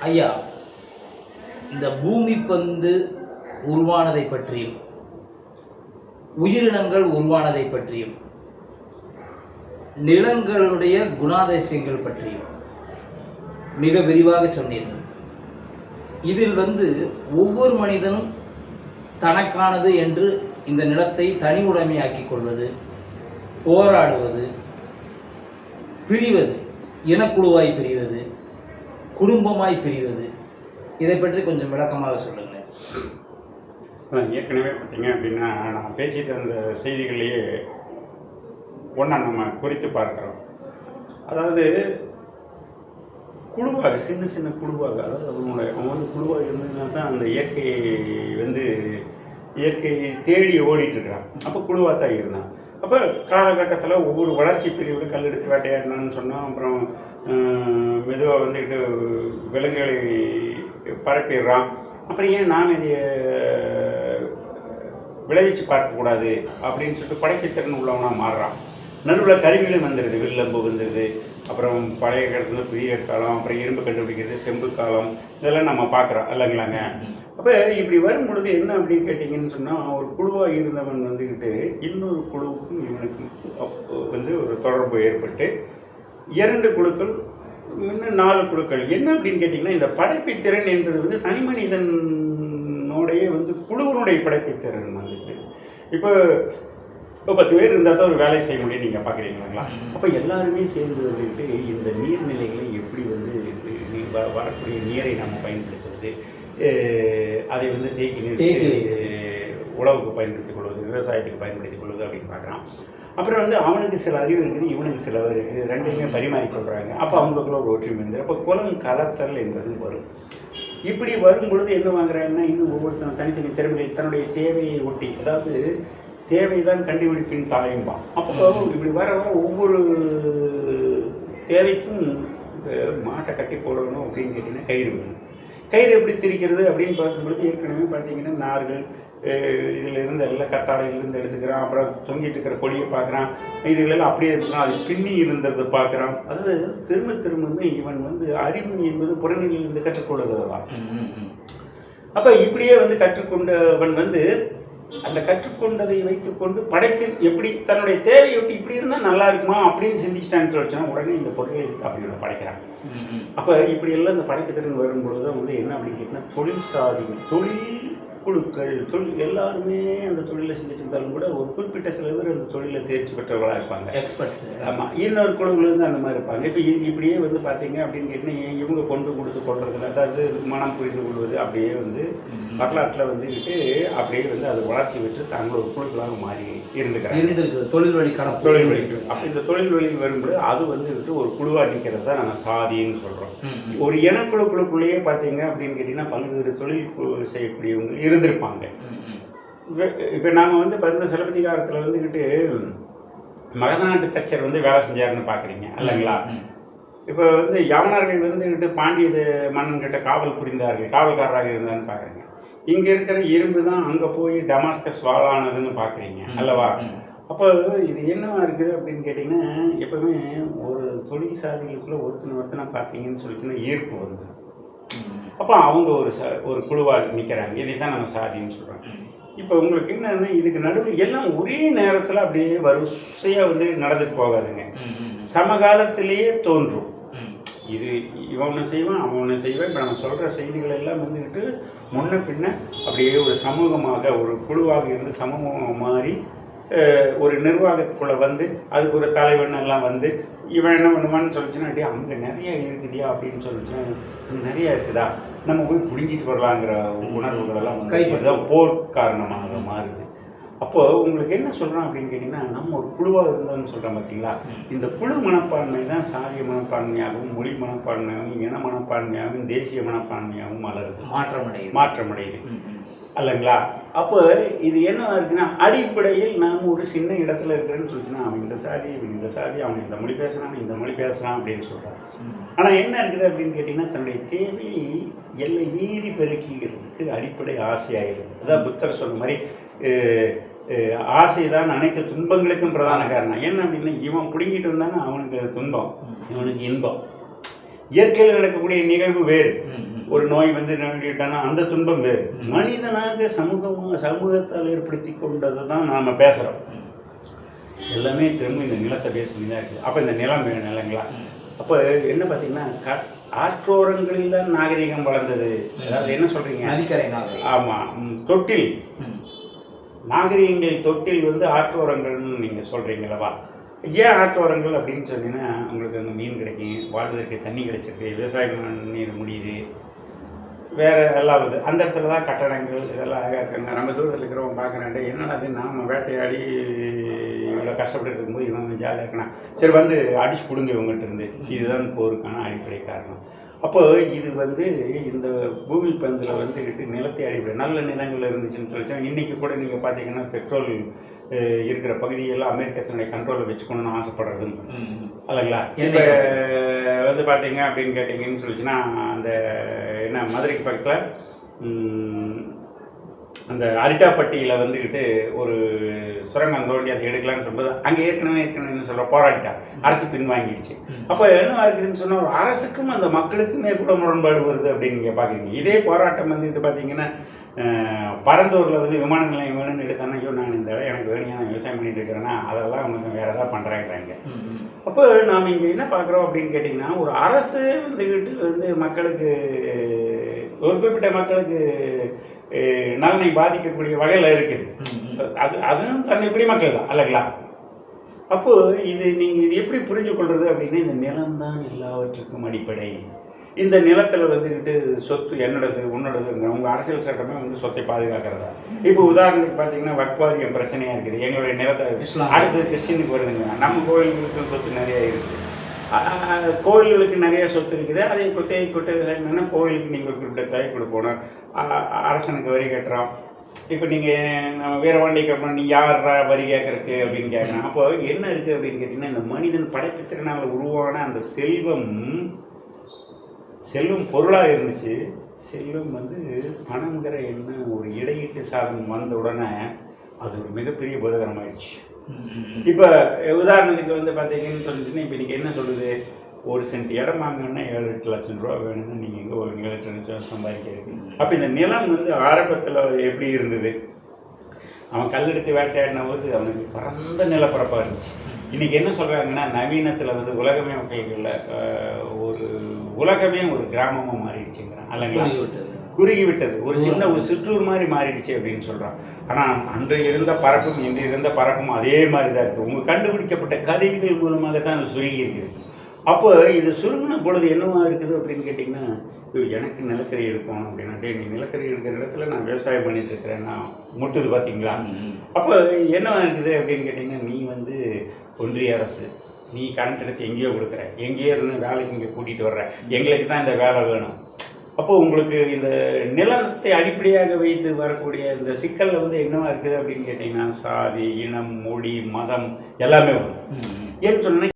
ஐயா இந்த பூமி பந்து உருவானதை பற்றியும் உயிரினங்கள் உருவானதை பற்றியும் நிலங்களுடைய குணாதிசயங்கள் பற்றியும் மிக விரிவாக சொன்னீர்கள். இதில் வந்து ஒவ்வொரு மனிதனும் தனக்கானது என்று இந்த நிலத்தை தனி உடைமையாக்கிக் கொள்வது போராடுவது பிரிவது இனக்குழுவாய் பிரிவது குடும்பமாய் பிரிவது. இதை பற்றி கொஞ்சம் விளக்கமாக சொல்லுங்கள் ஏற்கனவே பார்த்தீங்க அப்படின்னா நான் பேசிட்டு அந்த செய்திகளையே ஒன்றா நம்ம குறித்து பார்க்குறோம். அதாவது குழுவாக சின்ன சின்ன குழுவாக அதாவது அவங்களோட அவங்க வந்து குழுவாக இருந்ததுனால தான் அந்த இயற்கையை வந்து இயற்கையை தேடி ஓடிட்டு இருக்கிறான் அப்போ குழுவாக தான் இருந்தான் அப்போ காலகட்டத்தில் ஒவ்வொரு வளர்ச்சி பிரிவில் கல் எடுத்து வேட்டையாடணும்னு சொன்னால் அப்புறம் மெதுவாக வந்துக்கிட்டு விலங்குகளை பரப்பிடுறான். அப்புறம் ஏன் நான் இதை விளைவிச்சு பார்க்கக்கூடாது? அப்படின்னு சொல்லிட்டு படைப்புத்திறன் உள்ளவனாக மாறுறான். நடுவில் கருவிகளும் வந்துடுது வில்லம்பு வந்துடுது அப்புறம் பழைய காலத்துல புதிய காலம் அப்புறம் இரும்பு கண்டுபிடிக்கிறது செம்பு காலம் இதெல்லாம் நம்ம பார்க்குறோம் இல்லைங்களாங்க? அப்போ இப்படி வரும் பொழுது என்ன அப்படின்னு கேட்டிங்கன்னு சொன்னால் ஒரு குழுவாக இருந்தவன் வந்துக்கிட்டு இன்னொரு குழுவுக்கும் இவனுக்கும் அப்போ வந்து ஒரு தொடர்பு ஏற்பட்டு இரண்டு குழுக்கள் இன்னும் நாலு குழுக்கள். என்ன அப்படின்னு கேட்டிங்கன்னா இந்த படைப்பு திறன் என்பது வந்து தனி மனிதனுடைய வந்து குழுவினுடைய படைப்பு திறன் வந்துட்டு இப்போ இப்போ பத்து பேர் இருந்தால் தான் ஒரு வேலை செய்ய முடியும் நீங்கள் பார்க்குறீங்களா அப்போ எல்லாருமே சேர்ந்து வந்துக்கிட்டு இந்த நீர்நிலைகளை எப்படி வந்து வரக்கூடிய நீரை நம்ம பயன்படுத்துவது அதை வந்து தேக்கி நீர் உழவுக்கு பயன்படுத்திக் கொள்வது விவசாயத்துக்கு பயன்படுத்திக் கொள்வது அப்படின்னு பார்க்குறான் அப்புறம் வந்து அவனுக்கு சில அறிவு இருக்குது இவனுக்கு சில இருக்குது ரெண்டையுமே பரிமாறிக்கொள்கிறாங்க அப்போ அவங்களுக்குள்ள ஒரு ஒற்றுமை வந்து அப்போ குலம் கலத்தல் என்பது வரும். இப்படி வரும் பொழுது என்ன வாங்குறாங்கன்னா இன்னும் ஒவ்வொருத்தரும் தனித்தனி திறமைகள் தன்னுடைய தேவையை ஒட்டி அதாவது தேவைதான் கண்டுபிடிப்பின் தாயம்பான் அப்போ இப்படி வர வர ஒவ்வொரு தேவைக்கும் மாட்டை கட்டி போடணும் அப்படின்னு கேட்டிங்கன்னா கயிறு வேணும். கயிறு எப்படி திரிக்கிறது அப்படின்னு பார்க்கும்பொழுது ஏற்கனவே பார்த்தீங்கன்னா நார்கள் இதுல இருந்து எல்லாம் கத்தாழையிலிருந்து எடுத்துக்கிறான் அப்புறம் தொங்கிட்டு இருக்கிற கொடியை பார்க்குறான் இதுகளெல்லாம் அப்படியே இருக்கிறான் அது பின்னி இருந்ததை பார்க்குறான். அதாவது திரும்ப திரும்பவுமே இவன் வந்து அறிவு என்பது புறநிலையிலிருந்து கற்றுக்கொள்வது தான் அப்போ இப்படியே வந்து கற்றுக்கொண்டவன் வந்து அந்த கற்றுக்கொண்டதை வைத்துக்கொண்டு படைக்க எப்படி தன்னுடைய தேவையொட்டி இப்படி இருந்தால் நல்லா இருக்குமா அப்படின்னு சிந்திச்சிட்டான்னு வச்சுன்னா உடனே இந்த பொருளை எடுத்து அப்படி ஒன்று படைக்கிறான் அப்போ இப்படி எல்லாம் இந்த படைப்புத்திறன் வரும்பொழுது தான் வந்து என்ன அப்படின்னு கேட்டிங்கன்னா தொழில் சாதிகள் தொழில் குழுக்கள் தொழில் எல்லாருமே அந்த தொழிலை செஞ்சுட்டு இருந்தாலும் கூட ஒரு குறிப்பிட்ட சில பேர் அந்த தொழிலை தேர்ச்சி பெற்றவர்களாக இருப்பாங்க. எக்ஸ்பர்ட்ஸ் ஆமாம் இன்னொரு குழுவில் இருந்து அந்த மாதிரி இருப்பாங்க. இப்போ இப்படியே வந்து பார்த்தீங்க அப்படின்னு கேட்டிங்கன்னா இவங்க கொண்டு கொடுத்து கொள்றதுல அதாவது மனம் புரிந்து கொள்வது அப்படியே வந்து வரலாற்றில் வந்துக்கிட்டு அப்படியே வந்து அது வளர்ச்சி பெற்று தாங்கள் ஒரு குழுக்களாக மாறி இருந்துக்கிறாங்க. இருந்திருக்கு. தொழில் வழி தொழில் வழி. அப்போ இந்த தொழில் வழியில் வரும்போது அது வந்துக்கிட்டு ஒரு குழுவாக நிற்கிறது தான் நம்ம சாதின்னு சொல்கிறோம் ஒரு இனக்குழுக்குழுக்குள்ளேயே பார்த்தீங்க அப்படின்னு கேட்டிங்கன்னா பல்வேறு தொழில் செய்யக்கூடியவங்க இருந்திருப்பாங்க. இப்போ நாம் வந்து பார்த்தீங்கன்னா சிலப்பதிகாரத்தில் வந்துக்கிட்டு மகநாட்டு தச்சர் வந்து வேலை செஞ்சாருன்னு பார்க்குறீங்க இல்லைங்களா? இப்போ வந்து யவனர்கள் வந்துக்கிட்டு பாண்டிய மன்னன் கிட்ட காவல் புரிந்தார்கள் காவல்காரராக இருந்தான்னு பார்க்குறீங்க இங்கே இருக்கிற இரும்பு தான் அங்கே போய் டமாஸ்கஸ் வாழானதுன்னு பார்க்குறீங்க அல்லவா? அப்போ இது என்னவா இருக்குது அப்படின்னு கேட்டிங்கன்னா எப்பவுமே ஒரு தொழில் சாதிகளுக்குள்ள ஒருத்தனை ஒருத்தனை பார்த்தீங்கன்னு சொல்லிச்சுன்னா ஈர்ப்பு வந்து அப்போ அவங்க ஒரு ச ஒரு குழுவாக நிற்கிறாங்க இதை தான் நம்ம சாதின்னு சொல்கிறோம் இப்போ உங்களுக்கு என்னன்னா இதுக்கு நடுவில் எல்லாம் ஒரே நேரத்தில் அப்படியே வரிசையாக வந்து நடந்துட்டு போகாதுங்க. சமகாலத்திலேயே தோன்றும். இது இவன் ஒன்று செய்வான் அவன் ஒன்று செய்வான். இப்போ நம்ம சொல்கிற செய்திகள் எல்லாம் வந்துக்கிட்டு முன்ன பின்ன அப்படியே ஒரு சமூகமாக ஒரு குழுவாக இருந்து சமூகமாக மாறி ஒரு நிர்வாகத்துக்குள்ளே வந்து அதுக்கு ஒரு தலைவன் எல்லாம் வந்து இவன் என்ன பண்ணுவான்னு சொல்லிச்சுன்னா அப்படியே அங்கே நிறைய இருக்குதியா? அப்படின்னு சொல்லிச்சுன்னா "இங்க நிறைய இருக்குதா? நம்ம போய் பிடுங்கிட்டு வரலாங்கிற உணர்வுகள் எல்லாம் வந்து கைப்பற்று. போர் காரணமாக மாறுது. அப்போ உங்களுக்கு என்ன சொல்கிறோம் அப்படின்னு கேட்டிங்கன்னா நம்ம ஒரு குழுவாக இருந்தோம்னு சொல்கிறோம் பார்த்தீங்களா இந்த குழு மனப்பான்மை தான் சாதிய மனப்பான்மையாகவும் மொழி மனப்பான்மையாகவும் இன மனப்பான்மையாகவும் தேசிய மனப்பான்மையாகவும் மலருது மாற்றம் அடையுது மாற்றமடையுது அல்லங்களா? அப்போ இது என்னவா இருக்குன்னா அடிப்படையில் நாம் ஒரு சின்ன இடத்துல இருக்கிறேன்னு சொல்லிச்சுன்னா அவன் இந்த சாதி இவன் இந்த சாதி அவன் இந்த மொழி பேசுகிறான் இந்த மொழி பேசுகிறான் அப்படின்னு சொல்கிறான் ஆனால் என்ன இருக்குது அப்படின்னு கேட்டிங்கன்னா தன்னுடைய தேவை எல்லை மீறி பெருக்கிக்கிறதுக்கு அடிப்படை ஆசையாக இருக்குது அதான் புத்தர் சொன்ன மாதிரி ஆசை தான் அனைத்து துன்பங்களுக்கும் பிரதான காரணம். என்ன அப்படின்னா இவன் பிடுங்கிட்டு வந்தானே அவனுக்கு துன்பம் இவனுக்கு இன்பம். இயற்கையில் நடக்கக்கூடிய நிகழ்வு வேறு. ஒரு நோய் வந்து நடக்கிட்டானா அந்த துன்பம் வேறு. மனிதனாக சமூகமாக சமூகத்தால் ஏற்படுத்தி கொண்டதை தான் நாம் பேசுகிறோம் எல்லாமே திரும்ப இந்த நிலத்தை பேஸ் பண்ணி தான் இருக்குது. அப்போ இந்த நிலம் வேணும் இல்லைங்களா அப்போ என்ன பார்த்தீங்கன்னா க ஆற்றோரங்களில் தான் நாகரிகம் வளர்ந்தது. அதாவது என்ன சொல்கிறீங்க நதிக்கரை நாகரிகம். ஆமாம் தொட்டில். நாகரிகங்கள் தொட்டில் வந்து ஆற்றோரங்கள்னு நீங்கள் சொல்கிறீங்களவா ஏன் ஆற்றோரங்கள் அப்படின்னு சொன்னீங்கன்னா உங்களுக்கு அங்கே மீன் கிடைக்கும் வாழ்வதற்கு தண்ணி கிடைச்சிருக்கு விவசாயம் நீர் முடியுது. வேறு எல்லாம் வருது அந்த இடத்துல தான் கட்டடங்கள் இதெல்லாம் அழகாக இருக்காங்க. நம்ம தூரத்தில் இருக்கிறவங்க பார்க்குறாண்டே என்னடா அது நாம வேட்டையாடி கஷ்டப்பட்டு இருக்கும்போது இவன் ஜாலியாக இருக்கானா? சரி வந்து அடிச்சு கொடுங்க இவங்ககிட்ட இருந்து. இதுதான் போருக்கான அடிப்படை காரணம். அப்போ இது வந்து இந்த பூமி பந்தில் வந்துக்கிட்டு நிலத்தை அடிப்படை நல்ல நிலங்கள் இருந்துச்சுன்னு சொல்லிச்சா இன்றைக்கி கூட நீங்கள் பார்த்தீங்கன்னா பெட்ரோல் இருக்கிற பகுதியெல்லாம் அமெரிக்கத்தினுடைய கண்ட்ரோலில் வச்சுக்கணும்னு ம். அல்லங்களா இப்போ வந்து பார்த்தீங்க அப்படின்னு கேட்டிங்கன்னு சொல்லிச்சுன்னா அந்த என்ன மதுரைக்கு பக்கத்தில் அந்த அரிட்டாப்பட்டியில் வந்துக்கிட்டு ஒரு சுரங்கம் தோண்டி அதை எடுக்கலாம்னு சொல்லும்போது அங்கே ஏற்கனவே ஏற்கனவே என்ன சொல்கிற போராடிட்டா அரசு பின்வாங்கிடுச்சு. அப்போ என்ன இருக்குதுன்னு சொன்னால் ஒரு அரசுக்கும் அந்த மக்களுக்குமே கூட முரண்பாடு வருது அப்படின்னு நீங்கள் பார்க்குறீங்க இதே போராட்டம் வந்துட்டு பார்த்தீங்கன்னா பரந்தூரில் வந்து விமான நிலையம் வேணும்னு எடுத்தானா ஐயோ நான் இந்த இடம் எனக்கு வேணும் நான் விவசாயம் பண்ணிட்டு இருக்கிறேன்னா அதெல்லாம் அவங்க வேறு ஏதாவது பண்ணுறாங்கிறாங்க. அப்போ நாம் இங்கே என்ன பார்க்குறோம் அப்படின்னு கேட்டிங்கன்னா ஒரு அரசு வந்துக்கிட்டு வந்து மக்களுக்கு ஒரு குறிப்பிட்ட மக்களுக்கு நலனை பாதிக்கக்கூடிய வகையில் இருக்குது. அது அதுவும் தன்னை குடிமக்கள் தான் இல்லைங்களா அப்போ இது நீங்கள் இது எப்படி புரிஞ்சு கொள்வது அப்படின்னா இந்த நிலம்தான் எல்லாவற்றுக்கும் அடிப்படை. இந்த நிலத்தில் வந்துக்கிட்டு சொத்து என்னோடது உன்னோடதுங்க உங்கள் அரசியல் சட்டமே வந்து சொத்தை பாதுகாக்கிறதா? இப்போ உதாரணத்துக்கு பார்த்தீங்கன்னா வக்வாரியம் பிரச்சனையாக இருக்குது. எங்களுடைய நிலத்தை இஸ்லாம். அடுத்து கிறிஸ்டினுக்கு வருதுங்க. நம்ம கோயில்களுக்கு சொத்து நிறைய இருக்குது. கோயில்களுக்கு நிறைய சொத்து இருக்குது. அதை குத்தகை கொட்டை என்னென்னா கோயிலுக்கு நீங்கள் குறிப்பிட்ட தொகை கொடுக்கணும் அரசனுக்கு வரி கட்டுறோம். இப்போ நீங்கள் நம்ம வீரவாண்டி கட்டணும் நீ யார் வரி கேட்குறக்கு அப்படின்னு கேட்குறேன். அப்போ என்ன இருக்குது அப்படின்னு கேட்டிங்கன்னா இந்த மனிதன் படைப்பத்திறனால் உருவான அந்த செல்வம் செல்வம் பொருளாக இருந்துச்சு. செல்வம் வந்து பணங்கிற என்ன ஒரு இடையீட்டு சாதனம் வந்த உடனே அது ஒரு மிகப்பெரிய போதகரமாயிடுச்சு இப்போ உதாரணத்துக்கு வந்து பார்த்தீங்கன்னு சொல்லிட்டுன்னா இப்போ நீங்கள் என்ன சொல்லுது? ஒரு சென்ட் இடம் வாங்கணும்னா ஏழு எட்டு லட்சம் ரூபா வேணும்னு நீங்கள் எங்கே ஒரு ஏழு எட்டு லட்சம் சம்பாதிக்கிறது அப்போ இந்த நிலம் வந்து ஆரம்பத்தில் எப்படி இருந்தது? அவன் கல்லெடுத்து வேட்டையாடின போது அவனுக்கு பரந்த நிலப்பரப்பாக இருந்துச்சு. இன்றைக்கி என்ன சொல்கிறாங்கன்னா நவீனத்தில் வந்து உலகமே மக்கள்களில் ஒரு உலகமே ஒரு கிராமமாக மாறிடுச்சுங்கிறான். அல்லங்களா புரிய விட்டது. குறுகி விட்டது ஒரு சின்ன ஒரு சிற்றூர் மாதிரி மாறிடுச்சு அப்படின்னு சொல்கிறான் ஆனால் அன்று இருந்த பறப்பும் இன்று இருந்த பறப்பும் அதே மாதிரி தான் இருக்குது உங்கள் கண்டுபிடிக்கப்பட்ட கருவிகள் மூலமாக தான் அது சுருங்கி இருக்குது. அப்போ இது சுருங்கின பொழுது என்னவா இருக்குது அப்படின்னு கேட்டிங்கன்னா எனக்கு நிலக்கரி எடுக்கணும் அப்படின்னா டேய் நீ நிலக்கரி எடுக்கிற இடத்துல நான் விவசாயம் பண்ணிட்டு இருக்கிறேன். நான் முட்டுது பார்த்தீங்களா. அப்போ என்னவா இருக்குது அப்படின்னு கேட்டிங்கன்னா நீ வந்து ஒன்றிய அரசு நீ கரண்ட் எடுத்து எங்கேயோ கொடுக்குற. எங்கேயோ இருந்து வேலைக்கு இங்கே கூட்டிகிட்டு வர்ற. எங்களுக்கு தான் இந்த வேலை வேணும். அப்போ உங்களுக்கு இந்த நிலத்தை அடிப்படையாக வைத்து வரக்கூடிய இந்த சிக்கலில் வந்து என்னவா இருக்குது அப்படின்னு கேட்டிங்கன்னா சாதி இனம் மொழி மதம் எல்லாமே வரும். ஏன்னு சொன்னா